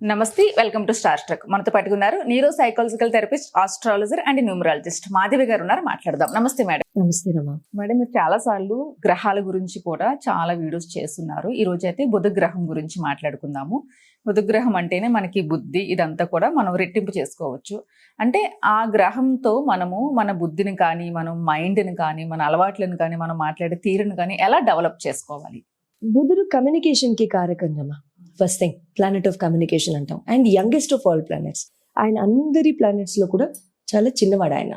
నమస్తే welcome to star truck. మనతో పట్టుకున్నారు neuro psychological therapist astrologer and numerologist Madhavi garu ఉన్నారు. మాట్లాడదాం. నమస్తే మేడం. నమస్తే రమా. మేడం మీరు చాలా సార్లు గ్రహాల గురించి కూడా చాలా వీడియోస్ చేస్తున్నారు. ఈ రోజు అయితే బుధ గ్రహం గురించి మాట్లాడుకుందాము. బుధ గ్రహం అంటేనే మనకి బుద్ధి ఇదంతా కూడా మనం రెట్టింపు చేసుకోవచ్చు. అంటే ఆ గ్రహంతో మనము మన బుద్ధిని కానీ మనం మైండ్ని కానీ మన అలవాట్లను కానీ మనం మాట్లాడే తీరుని కానీ ఎలా డెవలప్ చేసుకోవాలి? బుధుడు కమ్యూనికేషన్కి కారకం రమా. First thing planet of communication అంటాం. And youngest of all planets ఆయన అందరి ప్లానెట్స్లో కూడా చాలా చిన్నవాడు ఆయన.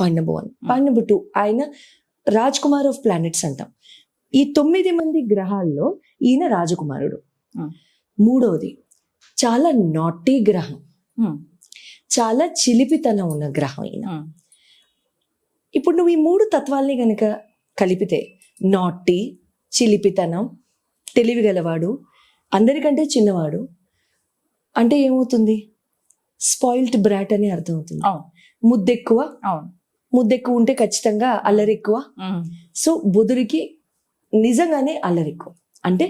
Point number one point number two ఆయన రాజ్ కుమార్ ఆఫ్ ప్లానెట్స్ అంటాం. ఈ తొమ్మిది మంది గ్రహాల్లో ఈయన రాజకుమారుడు. Hmm. మూడవది చాలా నాటీ గ్రహం. Hmm. చాలా చిలిపితనం ఉన్న గ్రహం ఈయన. Hmm. ఇప్పుడు నువ్వు ఈ మూడు తత్వాల్ని గనక కలిపితే నాటి చిలిపితనం తెలివిగలవాడు అందరికంటే చిన్నవాడు అంటే ఏమవుతుంది? స్పాయిల్డ్ బ్రాట్ అని అర్థమవుతుంది. ముద్దెక్కువ? ముద్దెక్కువ ఉంటే ఖచ్చితంగా అల్లరి ఎక్కువ. సో బుధుడికి నిజంగానే అల్లరి ఎక్కువ అంటే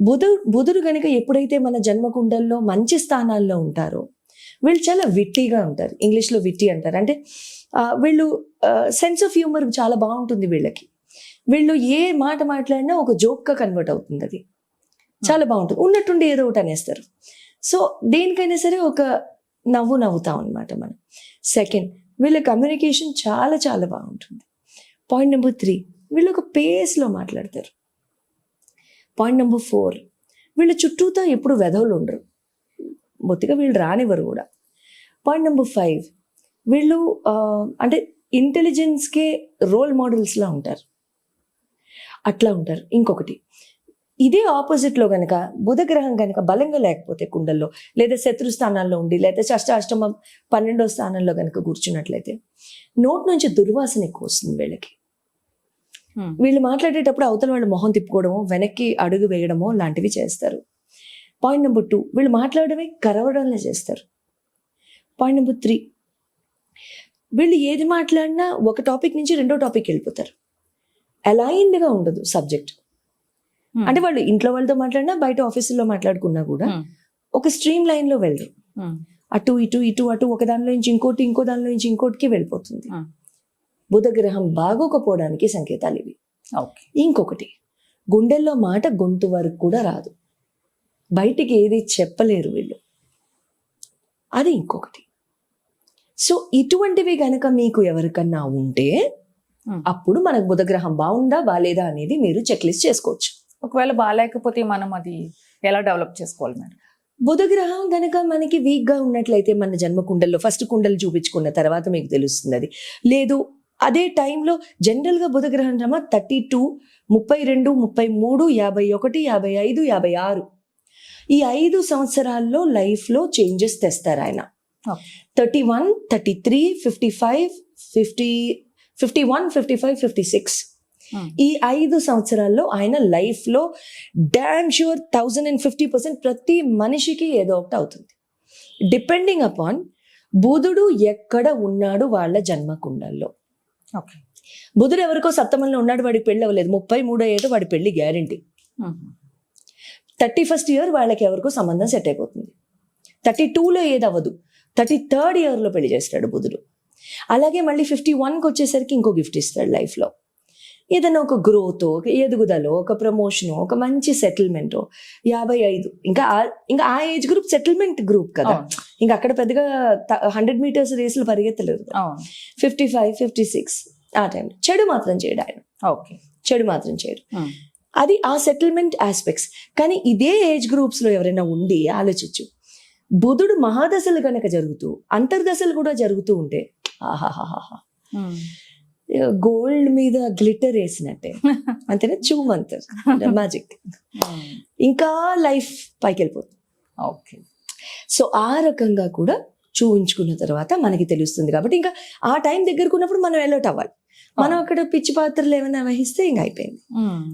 బుధు బుధుడు కనుక ఎప్పుడైతే మన జన్మకుండల్లో మంచి స్థానాల్లో ఉంటారో వీళ్ళు చాలా విట్టిగా ఉంటారు. ఇంగ్లీష్లో విట్టి అంటారు. అంటే వీళ్ళు సెన్స్ ఆఫ్ హ్యూమర్ చాలా బాగుంటుంది వీళ్ళకి. వీళ్ళు ఏ మాట మాట్లాడినా ఒక జోక్గా కన్వర్ట్ అవుతుంది అది చాలా బాగుంటుంది. ఉన్నట్టుండి ఏదో ఒకటి అనేస్తారు. సో దేనికైనా సరే ఒక నవ్వు నవ్వుతాం అనమాట మనం. సెకండ్ వీళ్ళ కమ్యూనికేషన్ చాలా చాలా బాగుంటుంది. పాయింట్ నెంబర్ త్రీ వీళ్ళు ఒక పేస్లో మాట్లాడతారు. పాయింట్ నెంబర్ ఫోర్ వీళ్ళ చుట్టూతో ఎప్పుడు వెధవులు ఉండరు. బొత్తిగా వీళ్ళు రానివ్వరు కూడా. పాయింట్ నెంబర్ ఫైవ్ వీళ్ళు అంటే ఇంటెలిజెన్స్కే రోల్ మోడల్స్లా ఉంటారు. అట్లా ఉంటారు. ఇంకొకటి ఇదే ఆపోజిట్లో కనుక బుధగ్రహం కనుక బలంగా లేకపోతే కుండల్లో లేదా శత్రు స్థానాల్లో ఉండి లేదా షష్ట అష్టమ పన్నెండో స్థానంలో కనుక కూర్చున్నట్లయితే నోట్ నుంచి దుర్వాసన ఎక్కువ వస్తుంది వీళ్ళకి. వీళ్ళు మాట్లాడేటప్పుడు అవతల వాళ్ళు మొహం తిప్పుకోవడమో వెనక్కి అడుగు వేయడమో లాంటివి చేస్తారు పాయింట్ నెంబర్ టూ వీళ్ళు మాట్లాడమే కరవడంలో చేస్తారు పాయింట్ నెంబర్ త్రీ వీళ్ళు ఏది మాట్లాడినా ఒక టాపిక్ నుంచి రెండో టాపిక్ వెళ్ళిపోతారు అలైన్డ్గా ఉండదు సబ్జెక్ట్. అంటే వాళ్ళు ఇంట్లో వాళ్ళతో మాట్లాడినా బయట ఆఫీసుల్లో మాట్లాడుకున్నా కూడా Hmm. ఒక స్ట్రీమ్ లైన్లో వెళ్ళరు Hmm. అటు ఇటు ఇటు అటు ఒక దానిలో నుంచి ఇంకోటి ఇంకో దానిలో నుంచి ఇంకోటికి వెళ్ళిపోతుంది. Hmm. బుధ గ్రహం బాగోకపోవడానికి సంకేతాలు ఇవి. ఇంకొకటి గుండెల్లో మాట గొంతు వరకు కూడా రాదు. బయటికి ఏది చెప్పలేరు వీళ్ళు. అది ఇంకొకటి. సో ఇటువంటివి గనక మీకు ఎవరికన్నా ఉంటే Hmm. అప్పుడు మనకు బుధగ్రహం బాగుందా బాలేదా అనేది మీరు చెక్ లిస్ట్ చేసుకోవచ్చు. ఒకవేళ బాగాలేకపోతే మనం అది ఎలా డెవలప్ చేసుకోవాలి మేడం బుధగ్రహం గనక మనకి వీక్గా ఉన్నట్లయితే మన జన్మ కుండల్లో ఫస్ట్ కుండలు చూపించుకున్న తర్వాత మీకు తెలుస్తుంది అది లేదు అదే టైంలో జనరల్గా బుధగ్రహం రమ థర్టీ టూ ముప్పై రెండు ముప్పై మూడు యాభై ఒకటి యాభై ఐదు యాభై ఆరు ఈ ఐదు సంవత్సరాల్లో లైఫ్లో చేంజెస్ తెస్తారు ఆయన. Thirty one thirty three fifty five fifty fifty one fifty five fifty six. ఈ ఐదు సంవత్సరాల్లో ఆయన లైఫ్లో damn sure thousand and fifty percent ప్రతి మనిషికి ఏదో ఒకటి అవుతుంది. డిపెండింగ్ అపాన్ బుధుడు ఎక్కడ ఉన్నాడు వాళ్ళ జన్మకుండల్లో. ఓకే. బుధుడు ఎవరికో సప్తమంలో ఉన్నాడు వాడికి పెళ్ళి అవ్వలేదు. ముప్పై మూడో ఏట వాడి పెళ్ళి గ్యారంటీ థర్టీ ఫస్ట్ ఇయర్ వాళ్ళకి ఎవరికో సంబంధం సెట్ అయిపోతుంది. థర్టీ టూలో ఏది అవ్వదు థర్టీ థర్డ్ ఇయర్లో పెళ్ళి చేస్తాడు బుధుడు. అలాగే మళ్ళీ ఫిఫ్టీ వన్కి వచ్చేసరికి ఇంకో గిఫ్ట్ ఇస్తాడు లైఫ్లో. ఏదైనా ఒక గ్రోత్ ఒక ఎదుగుదల ఒక ప్రమోషన్ ఒక మంచి సెటిల్మెంట్ యాభై ఐదు. ఇంకా ఇంకా ఆ ఏజ్ గ్రూప్ సెటిల్మెంట్ గ్రూప్ కదా. ఇంకా అక్కడ పెద్దగా హండ్రెడ్ మీటర్స్ రేసులు పరిగెత్తలేదు ఫిఫ్టీ ఫైవ్ ఫిఫ్టీ సిక్స్ ఆ టైం చెడు మాత్రం చేయడు ఆయన. ఓకే. చెడు మాత్రం చేయడు. అది ఆ సెటిల్మెంట్ ఆస్పెక్ట్స్ కానీ ఇదే ఏజ్ గ్రూప్స్లో ఎవరైనా ఉండి ఆలోచించు. బుధుడు మహాదశలు కనుక జరుగుతూ అంతర్దశలు కూడా జరుగుతూ ఉంటే ఆహాహాహా గోల్డ్ మీద గ్లిటర్ వేసినట్టే. అంతేనా? చూమంతర్ మ్యాజిక్ ఇంకా లైఫ్ పైకి వెళ్ళిపోతుంది ఓకే. సో ఆ రకంగా కూడా చూపించుకున్న తర్వాత మనకి తెలుస్తుంది కాబట్టి ఇంకా ఆ టైం దగ్గరకున్నప్పుడు మనం అలర్ట్ అవ్వాలి. మనం అక్కడ పిచ్చి పాత్రలు ఏమైనా వహిస్తే ఇంకా అయిపోయింది.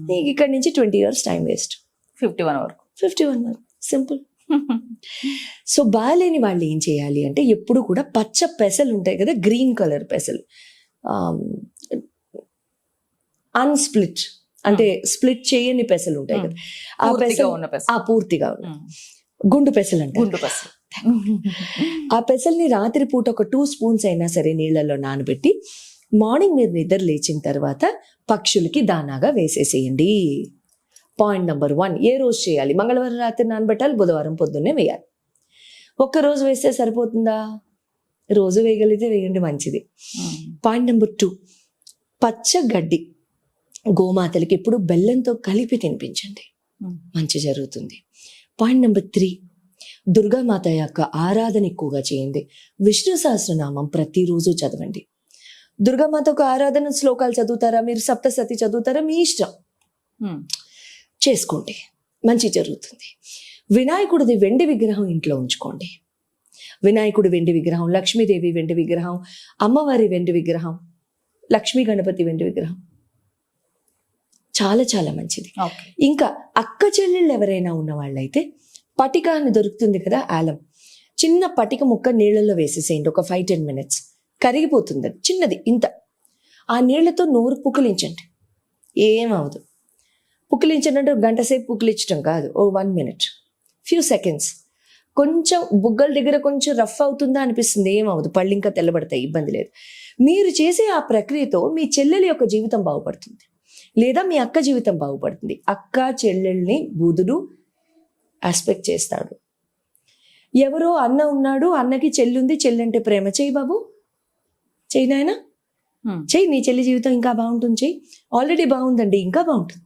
నీకు ఇక్కడ నుంచి twenty years time waste. Fifty one వరకు. ఫిఫ్టీ వన్ వరకు. సింపుల్. సో బాగాలేని వాళ్ళు ఏం చేయాలి అంటే ఎప్పుడు కూడా పచ్చ పెసలు ఉంటాయి కదా గ్రీన్ కలర్ పెసలు. అన్స్ప్లిట్ అంటే స్ప్లిట్ చేయని పెసలు ఉంటాయి కదా. ఆ పెసలు ఆ పూర్తిగా ఉన్నాయి ఉమ్. గుండు పెసలు అంటారు. గుండు పసు ఆ పెసల్ని రాత్రి పూట ఒక టూ స్పూన్స్ అయినా సరే నీళ్ళల్లో నానబెట్టి మార్నింగ్ మీరు నిద్ర లేచిన తర్వాత పక్షులకి దానాగా వేసేసేయండి. పాయింట్ నెంబర్ వన్ ఏ రోజు చేయాలి? మంగళవారం రాత్రి నానబెట్టాలి బుధవారం పొద్దున్నే వేయాలి. ఒక్క రోజు వేస్తే సరిపోతుందా? రోజు వేయగలిగితే వేయండి మంచిది. పాయింట్ నెంబర్ టూ పచ్చ గడ్డి గోమాతలకి ఎప్పుడు బెల్లంతో కలిపి తినిపించండి. Hmm. మంచి జరుగుతుంది. పాయింట్ నెంబర్ త్రీ దుర్గామాత యొక్క ఆరాధన ఎక్కువగా చేయండి. విష్ణు సహస్రనామం ప్రతిరోజు చదవండి. దుర్గామాత ఒక ఆరాధన శ్లోకాలు చదువుతారా? మీరు సప్తసతి చదువుతారా? మీ ఇష్టం. చేసుకోండి. మంచి జరుగుతుంది. వినాయకుడిది వెండి విగ్రహం ఇంట్లో ఉంచుకోండి. వినాయకుడి వెండి విగ్రహం లక్ష్మీదేవి వెండి విగ్రహం అమ్మవారి వెండి విగ్రహం లక్ష్మీ గణపతి వెండి విగ్రహం. చాలా చాలా మంచిది. ఇంకా అక్క చెల్లెళ్ళు ఎవరైనా ఉన్న వాళ్ళైతే పటిక అని దొరుకుతుంది కదా ఆలం. చిన్న పటిక ముక్క నీళ్ళల్లో వేసేసేయండి ఒక ఫైవ్ టెన్ మినిట్స్ కరిగిపోతుంది అది చిన్నది ఇంత. ఆ నీళ్ళతో నోరు పుకిలించండి. ఏమవదు పుకిలించండి అంటే గంట సేపు పుకిలించడం కాదు ఓ వన్ మినిట్ ఫ్యూ సెకండ్స్ కొంచెం బుగ్గల దగ్గర కొంచెం రఫ్ అవుతుందా అనిపిస్తుంది. ఏమవదు పళ్ళు ఇంకా తెల్లబడతాయి. ఇబ్బంది లేదు. మీరు చేసే ఆ ప్రక్రియతో మీ చెల్లెలి యొక్క జీవితం బాగుపడుతుంది. లేదా మీ అక్క జీవితం బాగుపడుతుంది. అక్క చెల్లెల్ని బుధుడు ఆస్పెక్ట్ చేస్తాడు. ఎవరో అన్న ఉన్నాడు. అన్నకి చెల్లుంది చెల్లంటే ప్రేమ. చెయ్యి బాబు. చెయ్యి నాయనా. చెయ్యి. నీ చెల్లి జీవితం ఇంకా బాగుంటుంది. చెయ్యి. ఆల్రెడీ బాగుందండి. ఇంకా బాగుంటుంది.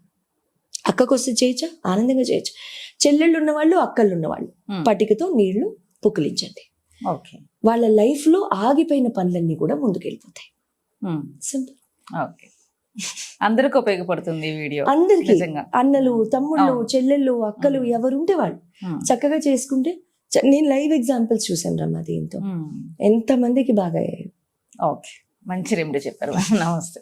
అక్కకు వస్తే చేయొచ్చా ఆనందంగా చేయొచ్చు చెల్లెళ్ళు ఉన్నవాళ్ళు అక్కళ్ళు ఉన్నవాళ్ళు. పటికతో నీళ్ళు పుక్కిలించండి. ఓకే. వాళ్ళ లైఫ్లో ఆగిపోయిన పనులన్నీ కూడా ముందుకెళ్ళిపోతాయి. సింపుల్. ఓకే. అందరికి ఉపయోగపడుతుంది వీడియో. అందరికీ. అన్నలు తమ్ముళ్ళు. చెల్లెళ్ళు అక్కలు. ఎవరుంటే వాళ్ళు. చక్కగా చేసుకుంటే నేను లైవ్ ఎగ్జాంపుల్స్ చూసాను రమ్మా దీంతో. ఉమ్. ఎంత మందికి బాగా అయ్యాయి. ఓకే. మంచి రెమెడీ చెప్పారు. నమస్తే.